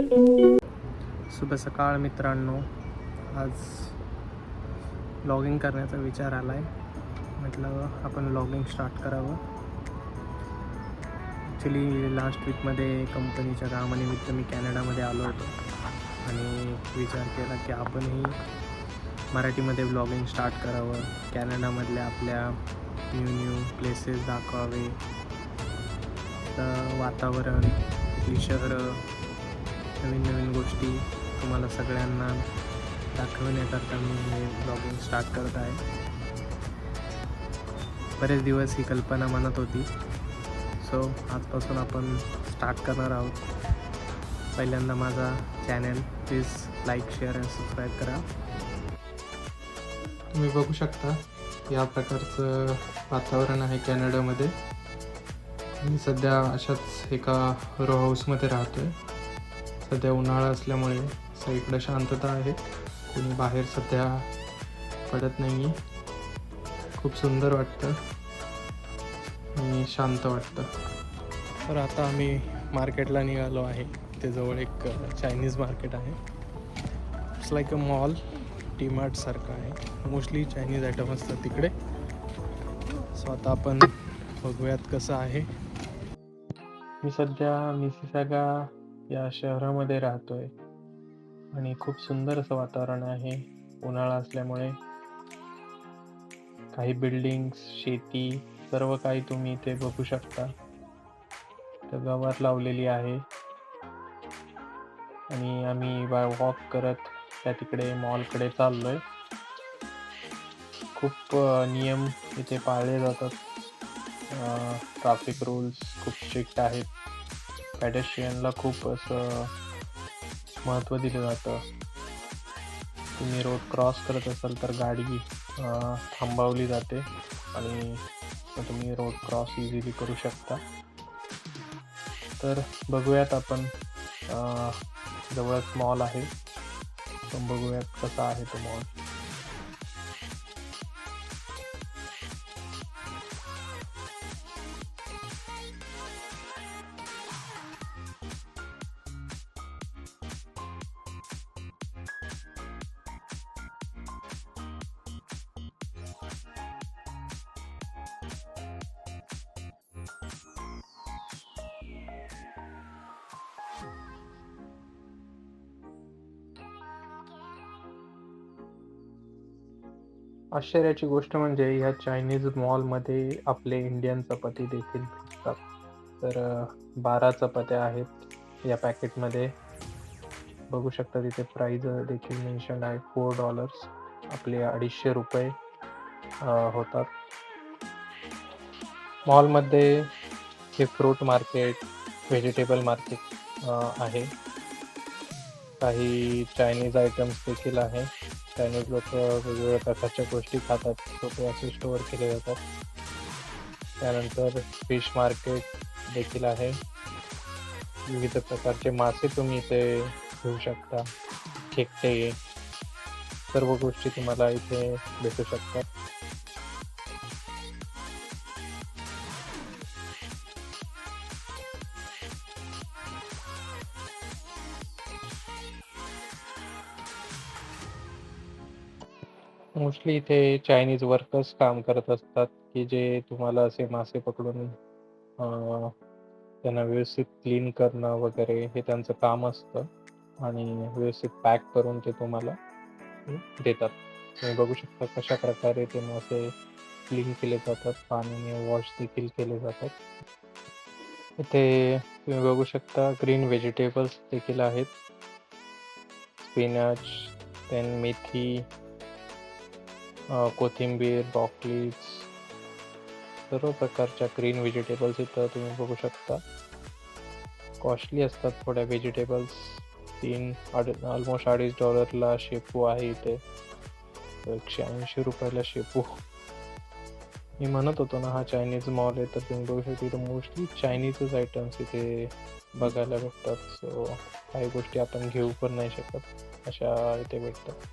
शुभ सकाळ मित्रांनो आज लॉगिंग करण्याचा विचार आला आहे म्हटलं आपण लॉगिंग स्टार्ट करावं. ॲक्च्युली लास्ट वीकमध्ये कंपनीच्या कामानिमित्त मी कॅनडामध्ये आलो होतो. आणि विचार केला की आपणही मराठीमध्ये ब्लॉगिंग स्टार्ट करावं. कॅनडामधल्या आपल्या न्यू न्यू प्लेसेस दाखवावे. तर वातावरण आपली शहरं नवीन नवीन गोष्टी तुम्हाला सगळ्यांना दाखवण्याकरता मी हे ब्लॉगिंग स्टार्ट करत आहे. बरेच दिवस ही कल्पना मनात होती. सो आजपासून आपण स्टार्ट करणार आहोत. पहिल्यांदा माझा चॅनल प्लीज लाईक शेअर आणि सबस्क्राईब करा. तुम्ही बघू शकता या प्रकारचं वातावरण आहे कॅनडामध्ये. मी सध्या अशाच एका रो हाऊसमध्ये राहतो आहे सध्या उन्हाळा असल्यामुळे सगळीकडे शांतता आहे. कोणी बाहेर सध्या पडत नाही खूप सुंदर वाटतं आणि शांत वाटतं. तर आता आम्ही मार्केटला निघालो आहे. ते जवळ एक चायनीज मार्केट आहे. It's like a mall T मार्टसारखं आहे. मोस्टली चायनीज आयटम असतात तिकडे. सो आता आपण बघूयात कसं आहे. मी सध्या मिसिसागा या शहरामध्ये राहतोय. आणि खूप सुंदर असं वातावरण आहे उन्हाळा असल्यामुळे. काही बिल्डिंग्स शेती सर्व काही तुम्ही इथे बघू शकता. तर गवत लावलेली आहे. आणि आम्ही बाय वॉक करत त्या तिकडे मॉलकडे चाललोय. खूप नियम इथे पाळले जातात. ट्रॅफिक रूल्स खूप स्ट्रिक्ट आहेत. पॅडेस्ट्रियनला खूप असं महत्त्व दिलं जातं. तुम्ही रोड क्रॉस करत असाल तर गाडी थांबवली जाते आणि तुम्ही रोड क्रॉस इझिली करू शकता. तर बघूयात आपण जवळच मॉल आहे. बघूयात कसा आहे तो मॉल आश्चर्याची गोष्ट म्हणजे ह्या चायनीज मॉलमध्ये आपले इंडियन चपाती देखील भेटतात. तर बारा चपात्या आहेत या पॅकेटमध्ये बघू शकता तिथे प्राईज देखील मेन्शन आहे. फोर डॉलर्स आपले अडीचशे रुपये होतात. मॉलमध्ये हे फ्रूट मार्केट व्हेजिटेबल मार्केट आहे. काही चायनीज आयटम्स देखील आहे. चायनीज लोक वेगवेगळ्या प्रकारच्या गोष्टी खातात. सो असे स्टोअर केले जातात. त्यानंतर फिश मार्केट देखील आहे. विविध प्रकारचे मासे तुम्ही इथे घेऊ शकता. खेकटे सर्व गोष्टी तुम्हाला इथे भेटू शकतात. मोस्टली इथे चायनीज वर्कर्स काम करत असतात की जे तुम्हाला असे मासे पकडून अं, त्यांना व्यवस्थित क्लीन करणं वगैरे हे त्यांचं काम असतं. आणि व्यवस्थित पॅक करून ते तुम्हाला देतात. तुम्ही बघू शकता कशा प्रकारे ते मासे क्लीन केले जातात पाण्याने वॉश देखील केले जातात. इथे तुम्ही बघू शकता ग्रीन व्हेजिटेबल्स देखील आहेत. स्पिनच देन मेथी कोथिंबीर ब्रॉकलीज सर्व प्रकारच्या ग्रीन व्हेजिटेबल्स इथं तुम्ही बघू शकता. कॉस्टली असतात थोड्या व्हेजिटेबल्स तीन अड ऑलमोस्ट अडीच डॉलरला शेपू आहे इथे. एकशे ऐंशी रुपयाला शेपू मी म्हणत होतो ना हा चायनीज मॉल आहे तर तुम्ही बघू शकता इथं मोस्टली चायनीजच आयटम्स इथे बघायला भेटतात. सो काही गोष्टी आपण घेऊ पण नाही शकत. अशा इथे भेटतात.